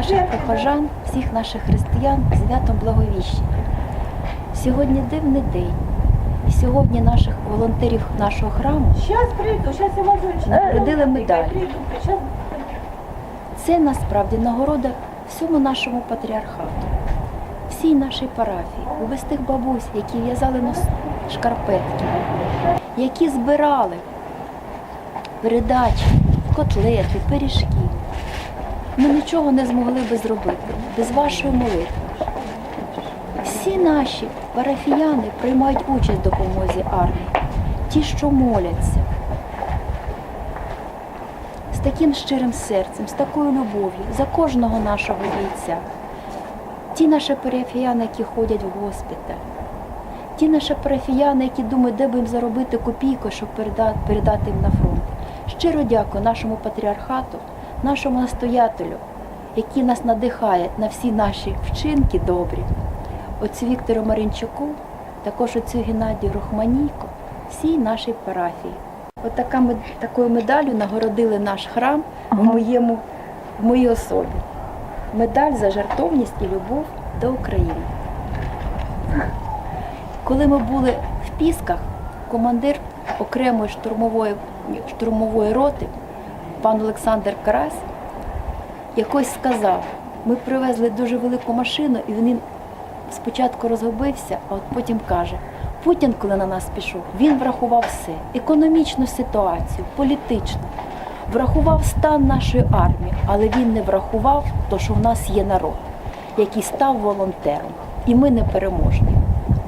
наших прихожан, всіх наших християн святом Благовіщення. Сьогодні дивний день. І сьогодні наших волонтерів нашого храму Сейчас приду, сейчас я очень Наградили медаль. Це насправді нагорода всьому нашому патріархату, всій нашій парафії, убистих бабусь, які в'язали нос шкарпетки, які збирали передачі, котлети, пиріжки. Ми нічого не змогли би зробити без вашої молитви. Всі наші парафіяни приймають участь в допомозі армії, ті, що моляться, з таким щирим серцем, з такою любов'ю за кожного нашого бійця. Ті наші парафіяни, які ходять в госпіталь, ті наші парафіяни, які думають, де би їм заробити копійку, щоб передати, їм на фронт. Щиро дякую нашому патріархату, нашому настоятелю, який нас надихає на всі наші вчинки добрі. Отцю Віктору Маринчуку, також отцю Геннадію Рухманійко, всій нашій парафії. От така такою медаллю нагородили наш храм в, моєму, в моїй особі. Медаль за жертовність і любов до України. Коли ми були в Пісках, командир окремої штурмової, штурмової роти, пан Олександр Карась, якось сказав, ми привезли дуже велику машину, і він спочатку розгубився, а от потім каже, Путін, коли на нас пішов, він врахував все, економічну ситуацію, політичну, врахував стан нашої армії, але він не врахував то, що в нас є народ, який став волонтером. І ми не переможні.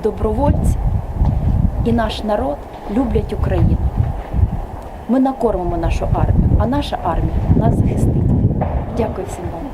Добровольці і наш народ люблять Україну. Ми накормимо нашу армію, а наша армія нас захистить. Дякую всім вам.